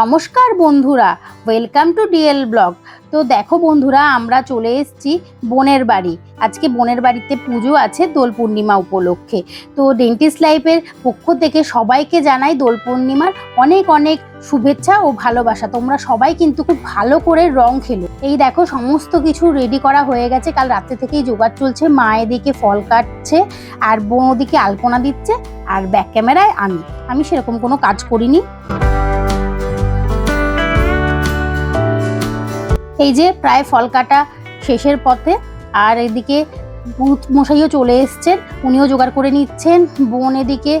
নমস্কার বন্ধুরা welcome to DL blog তো দেখো বন্ধুরা, আমরা চলে এসেছি বোনের বাড়ি। আজকে বোনের বাড়িতে পুজো আছে দোল পূর্ণিমা উপলক্ষে। তো ডেন্টিস্ট লাইফের পক্ষ থেকে সবাইকে জানাই দোল পূর্ণিমার অনেক অনেক শুভেচ্ছা ও ভালোবাসা। তোমরা সবাই কিন্তু খুব ভালো করে রং খেলো। এই দেখো, সমস্ত কিছু রেডি করা হয়ে গেছে। কাল রাত্রে থেকেই জোগাড় চলছে। মা এদিকে ফল কাটছে, আর বোন ওদিকে আলপনা দিচ্ছে, আর ব্যাক ক্যামেরায় আমি। আমি সেরকম কোনো কাজ করিনি। এই যে প্রায় ফল কাটা শেষের পথে, আর এদিকে মশাইও চলে এসছেন, উনিও জোগাড় করে নিচ্ছেন। বোন এদিকে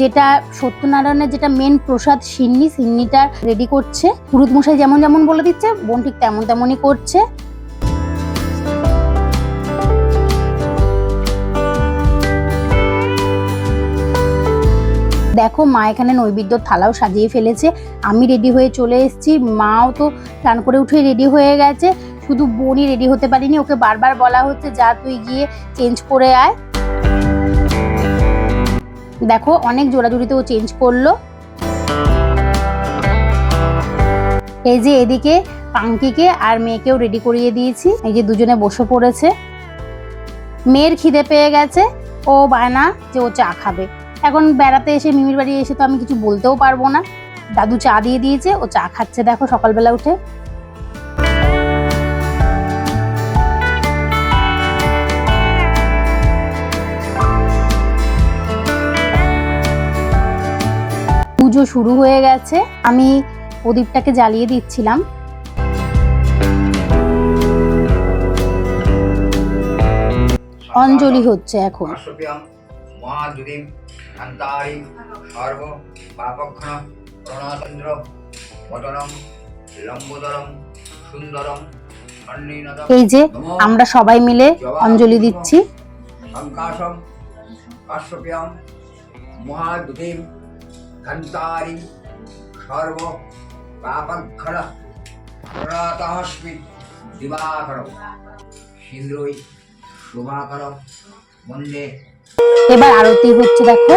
যেটা সত্যনারায়ণের যেটা মেন প্রসাদ সিন্নি, সিন্নিটা রেডি করছে। পুরুত মশাই যেমন যেমন বলে দিচ্ছে, বোন ঠিক তেমন তেমনই করছে। দেখো মা এখানে নৈবেদ্য থালাও সাজিয়ে ফেলেছে। আমি রেডি হয়ে চলে এসেছি। মাও তো স্নান করে উঠে রেডি হয়ে গেছে। শুধু বোনই রেডি হতে পারিনি, ওকে বারবার বলা হচ্ছে, যা তুই গিয়ে চেঞ্জ করে আয়। দেখো অনেক জোড়াজুড়িতে ও চেঞ্জ করল। এই যে এদিকে পাঙ্কিকে আর মেয়েকেও রেডি করিয়ে দিয়েছি। এই যে দুজনে বসে পড়েছে। মেয়ের খিদে পেয়ে গেছে। ও বায়না যে ও চা খাবে। এখন বেড়াতে এসে মিমির বাড়ি এসে তো আমি কিছু বলতেও পারব না। দাদু চা দিয়ে দিয়েছে ও চা খাচ্ছে দেখো সকালবেলা উঠে। পুজো শুরু হয়ে গেছে আমি প্রদীপটাকে জ্বালিয়ে দিচ্ছিলাম। অঞ্জলি হচ্ছে এখন। মহাদুদিম শান্তারি সর্ব পাপক্ষণ প্রণচন্দ্র বদনম লম্বোদরম সুন্দরম এই যে আমরা সবাই মিলে অঞ্জলি দিচ্ছি। শঙ্কাশম কাশ্যপ্যাম মহাদুদিম ঘন্তারি সর্ব পাপক্ষণ প্রণতহস্মি দিবাকর সিন্দ্রই শুভাকর মন্ডে এবার আরতি হচ্ছে দেখো।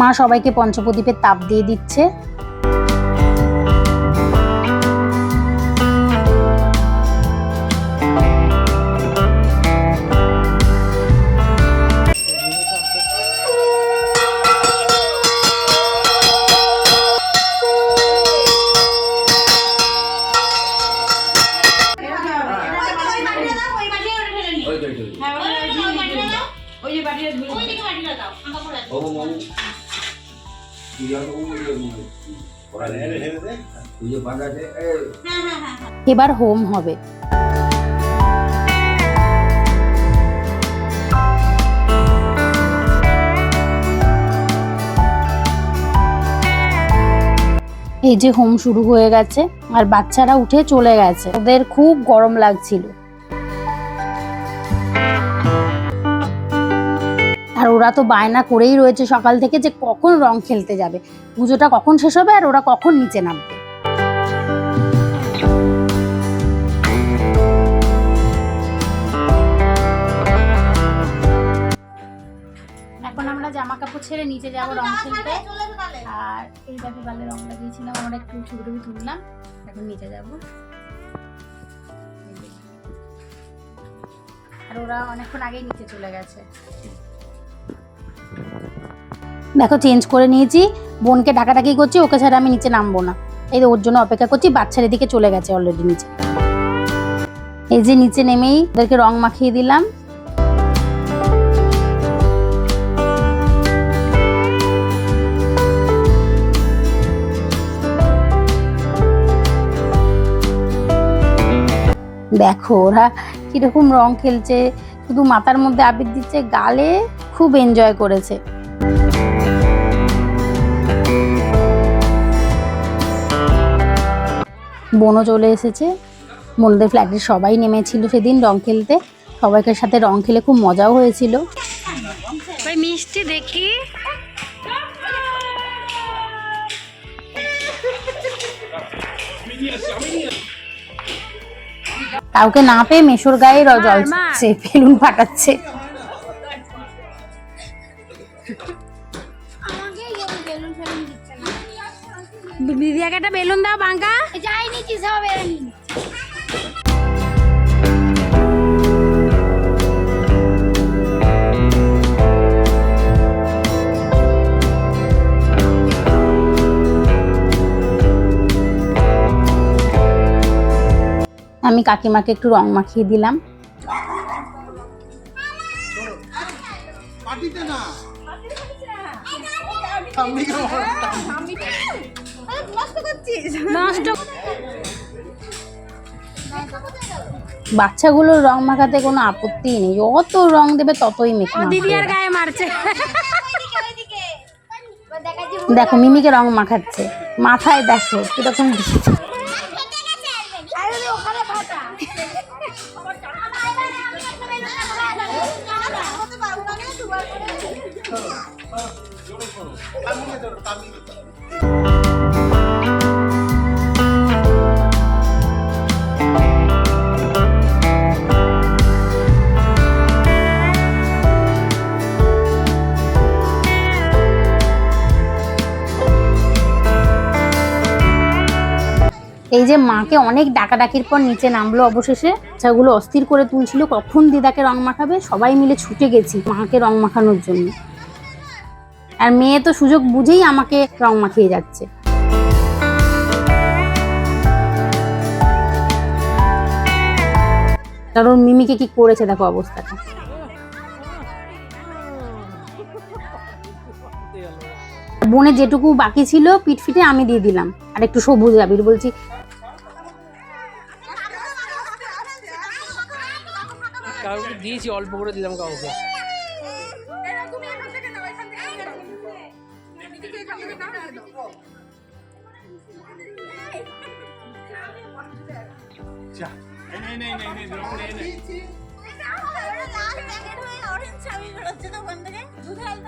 মা সবাইকে পঞ্চপ্রদীপের তাপ দিয়ে দিচ্ছে। ওই ও, ওই তো, ওই তো। ওরা নেই। তুই যে বাঁধাতে, এবার হোম হবে। এই যে হোম শুরু হয়ে গেছে আর বাচ্চারা উঠে চলে গেছে। ওদের খুব গরম লাগছিল। আর ওরা তো বায়না করেই রয়েছে সকাল থেকে যে কখন রং খেলতে যাবে। পুজোটা কখন শেষ হবে আর ওরা কখন নিচে নামবে? এখন আমরা জামা কাপড় ছেড়ে নিচে যাব রং খেলতে। আর এই দেখো গালে রং লাগিয়েছিলাম আমরা একটু ছবি টবি তুললাম। এখন নিচে যাব। আর ওরা অনেকক্ষণ আগেই নিচে চলে গেছে। দেখো চেঞ্জ করে নিয়েছি। বোনকে ডাকাডাকি করছি, ওকে ছাড়া আমি নিচে নামবো না। এই ওর জন্য অপেক্ষা করছি, বাচ্চার এদিকে চলে গেছে অলরেডি নিচে। এই যে নিচে নেমেই ওদেরকে রং মাখিয়ে দিলাম। দেখো, ওরা কীরকম রং খেলছে, শুধু মাথার মধ্যে আবির দিচ্ছে, গালে খুব এনজয় করেছে। বোনও চলে এসেছে। বোনদের ফ্ল্যাটের সবাই নেমেছিল সেদিন রং খেলতে। সবাইকার সাথে রং খেলে খুব মজাও হয়েছিল। মিষ্টি দেখি। কাউকে না পেয়ে মেশোর গায়ে র- জল। বেলুন ফাটাচ্ছে। আমাকে বেলুন ফেলুন দিচ্ছে না। দিদিয়াকে একটা বেলুন দাও বাঙ্কা। যাই নিচ্ছি সব আমি কাকিমাকে একটু রং মাখিয়ে দিলাম। নষ্ট বাচ্চাগুলোর রং মাখাতে কোনো আপত্তি নেই। যত রং দেবে ততই মেখে দিদিয়ার গায়ে মারছে। দেখা মিমিকে রং মাখাচ্ছে। মাথায় দেখো কীরকম দিচ্ছে। এই যে মাকে অনেক ডাকাডাকির পর নিচে নামলো অবশেষে বাচ্চাগুলো অস্থির করে তুলছিল, কখন দিদাকে রং মাখাবে? সবাই মিলে ছুটে গেছি মাকে রং মাখানোর জন্য। আর মেয়ে তো সুযোগ বুঝেই আমাকে রং মাখিয়ে যাচ্ছে। কারণ মিমিকে কি করেছে দেখো অবস্থাটা। বনে যেটুকু বাকি ছিল পিটফিটে আমি দিয়ে দিলাম। আর একটু সবুজ আবির বলছি কাউকে দিয়েছি অল্প করে দিলাম কাউকে।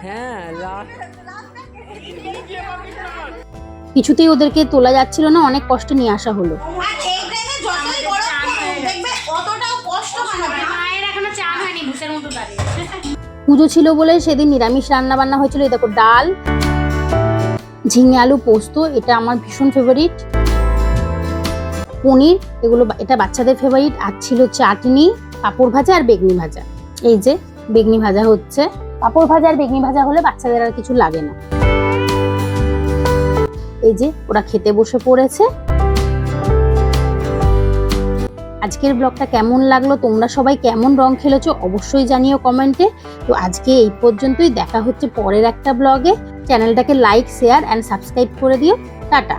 হ্যাঁ কিছুতেই ওদেরকে তোলা যাচ্ছিল না অনেক কষ্ট নিয়ে আসা হলো। পুজো ছিল বলে সেদিন নিরামিষ রান্না বান্না হয়েছিল। এই দেখো, ডাল, ঝিঙে আলু পোস্ত, এটা আমার ভীষণ ফেভারিট পনির, এগুলো এটা বাচ্চাদের ফেভারিট আর ছিল চাটনি, পাঁপড় ভাজা আর বেগনি ভাজা। এই যে, বেগনি ভাজা হচ্ছে। পাঁপড় ভাজা আর বেগনি ভাজা হলে বাচ্চাদের আর কিছু লাগে না। এই যে, ওরা খেতে বসে পড়েছে। আজকের ব্লগটা কেমন লাগল? তোমরা সবাই কেমন রং খেলেছো? অবশ্যই জানিও কমেন্টে। তো আজকে এই পর্যন্তই। দেখা হচ্ছে পরের একটা ব্লগে। চ্যানেলটাকে লাইক শেয়ার অ্যান্ড সাবস্ক্রাইব করে দিও। টাটা।